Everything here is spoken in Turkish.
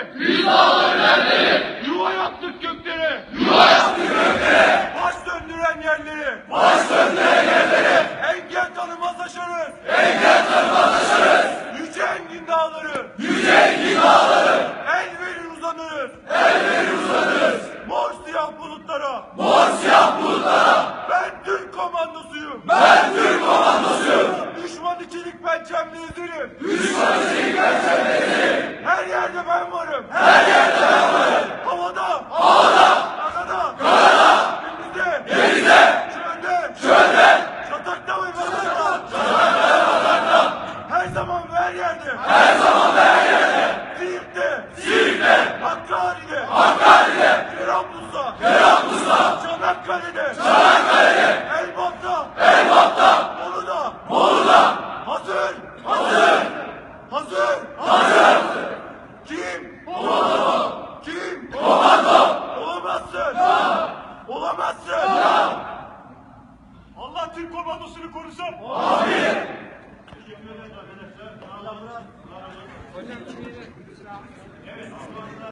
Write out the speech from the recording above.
berleri. Biz dağları berleri. Yuva yaptık göklere. Yuva yaptık göklere. Baş döndüren yerleri. Baş döndüren yerleri. Engel tanımaz aşarız. Engel tanımaz aşarız. Yüce engin dağları. Yüce engin dağları. El verir uzanırız. El verir uzanırız. Mor siyah bulutlara. Mor siyah bulutlara. Ben Türk komandosuyum. Ben Türk komandosuyum. Düşman içilik pençemle ezerim. Düşman içilik pençemle ezerim. Her yerde ben varım. Her yerde ben varım. Havada. Havada. Karada. Karada. Denizde. Denizde. Çölde. Çölde. Çatakta ve pazarda. Çatakta ve pazarda. Her zaman ve her yerde. Her zaman ve her yerde. Siirt'te. Siirt'te. Hakkari'de. Hakkari'de. Cerrahpaşa'da. Cerrahpaşa'da. Çanakkale'de. Çanakkale'de. Elbap'ta. Elbap'ta. Bolu'da. Bolu'da. Hazır. Hazır. Hazır. Hazır. Kim? Komando. Kim? Komando. Olamazsın. Olamazsın. Allah Türk komandosunu korusun. Amin. Hocam,